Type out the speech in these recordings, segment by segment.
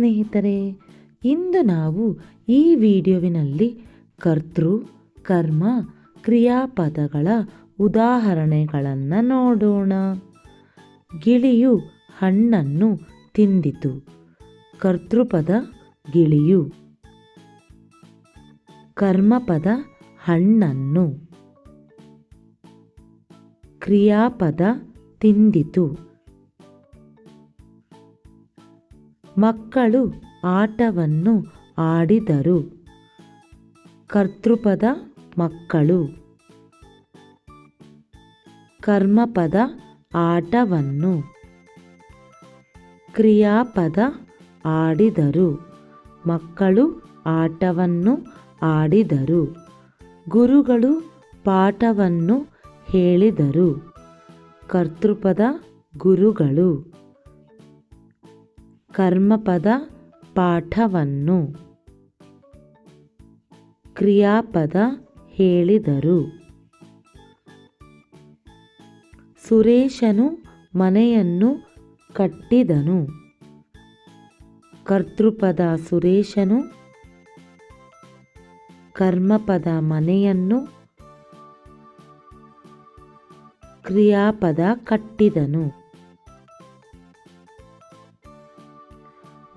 ಸ್ನೇಹಿತರೆ, ಇಂದು ನಾವು ಈ ವಿಡಿಯೋವಿನಲ್ಲಿ ಕರ್ತೃ, ಕರ್ಮ, ಕ್ರಿಯಾಪದಗಳ ಉದಾಹರಣೆಗಳನ್ನು ನೋಡೋಣ. ಗಿಳಿಯು ಹಣ್ಣನ್ನು ತಿಂದಿತು. ಕರ್ತೃಪದ ಗಿಳಿಯು ಕರ್ಮಪದ ಹಣ್ಣನ್ನು ಕ್ರಿಯಾಪದ ತಿಂದಿತು. ಮಕ್ಕಳು ಆಟವನ್ನು ಆಡಿದರು. ಕರ್ತೃಪದ ಮಕ್ಕಳು. ಕರ್ಮಪದ ಆಟವನ್ನು ಕ್ರಿಯಾಪದ ಆಡಿದರು. ಮಕ್ಕಳು ಆಟವನ್ನು ಆಡಿದರು. ಗುರುಗಳು ಪಾಠವನ್ನು ಹೇಳಿದರು. ಕರ್ತೃಪದ ಗುರುಗಳು. ಕರ್ಮಪದ ಪಾಠವನ್ನು ಕ್ರಿಯಾಪದ ಹೇಳಿದರು. ಸುರೇಶನು ಮನೆಯನ್ನು ಕಟ್ಟಿದನು. ಕರ್ತೃಪದ ಸುರೇಶನು ಕರ್ಮಪದ ಮನೆಯನ್ನು ಕ್ರಿಯಾಪದ ಕಟ್ಟಿದನು.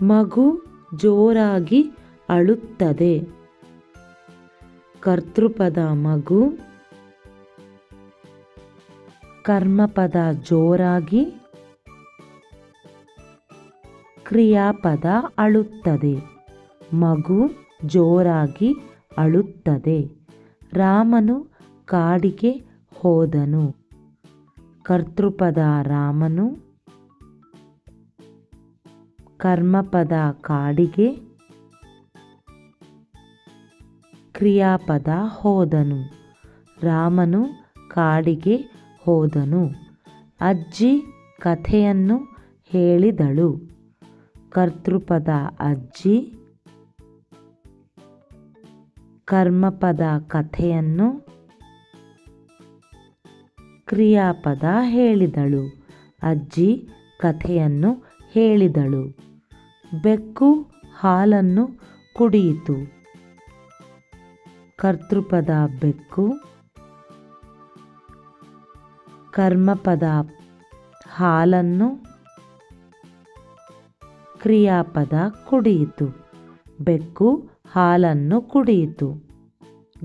ಮಗು ಜೋರಾಗಿ ಅಳುತ್ತದೆ. ಕರ್ತೃಪದ ಮಗು ಕರ್ಮಪದ ಜೋರಾಗಿ ಕ್ರಿಯಾಪದ ಅಳುತ್ತದೆ. ಮಗು ಜೋರಾಗಿ ಅಳುತ್ತದೆ. ರಾಮನು ಕಾಡಿಗೆ ಹೋದನು. ಕರ್ತೃಪದ ರಾಮನು ಕರ್ಮಪದ ಕಾಡಿಗೆ ಕ್ರಿಯಾಪದ ಹೋದನು. ರಾಮನು ಕಾಡಿಗೆ ಹೋದನು. ಅಜ್ಜಿ ಕಥೆಯನ್ನು ಹೇಳಿದಳು. ಕರ್ತೃಪದ ಅಜ್ಜಿ ಕರ್ಮಪದ ಕಥೆಯನ್ನು ಕ್ರಿಯಾಪದ ಹೇಳಿದಳು. ಅಜ್ಜಿ ಕಥೆಯನ್ನು ಹೇಳಿದಳು. ಬೆಕ್ಕು ಹಾಲನ್ನು ಕುಡಿಯಿತು. ಕರ್ತೃಪದ ಬೆಕ್ಕು, ಕರ್ಮಪದ ಹಾಲನ್ನು ಕ್ರಿಯಾಪದ ಕುಡಿಯಿತು. ಬೆಕ್ಕು ಹಾಲನ್ನು ಕುಡಿಯಿತು.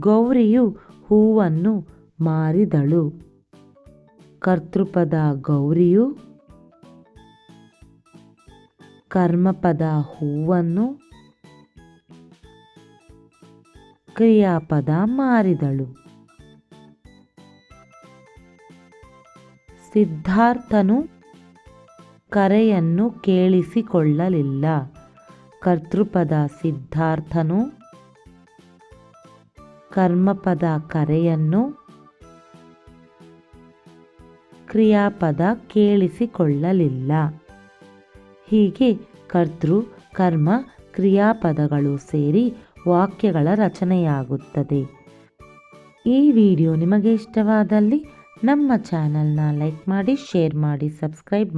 ಗೌರಿಯು ಹೂವನ್ನು ಮಾರಿದಳು. ಕರ್ತೃಪದ ಗೌರಿಯು ಕರ್ಮಪದ ಹೂವನ್ನು ಕ್ರಿಯಾಪದ ಮಾರಿದಳು. ಸಿದ್ಧಾರ್ಥನು ಕರೆಯನ್ನು ಕೇಳಿಸಿಕೊಳ್ಳಲಿಲ್ಲ. ಕರ್ತೃಪದ ಸಿದ್ಧಾರ್ಥನು ಕರ್ಮಪದ ಕರೆಯನ್ನು ಕ್ರಿಯಾಪದ ಕೇಳಿಸಿಕೊಳ್ಳಲಿಲ್ಲ. ಹೀಗೆ ಕರ್ತೃ, ಕರ್ಮ, ಕ್ರಿಯಾಪದಗಳು ಸೇರಿ ವಾಕ್ಯಗಳ ರಚನೆಯಾಗುತ್ತದೆ. ಈ ವಿಡಿಯೋ ನಿಮಗೆ ಇಷ್ಟವಾದಲ್ಲಿ ನಮ್ಮ ಚಾನಲ್ನ ಲೈಕ್ ಮಾಡಿ, ಶೇರ್ ಮಾಡಿ, ಸಬ್ಸ್ಕ್ರೈಬ್ ಮಾಡಿ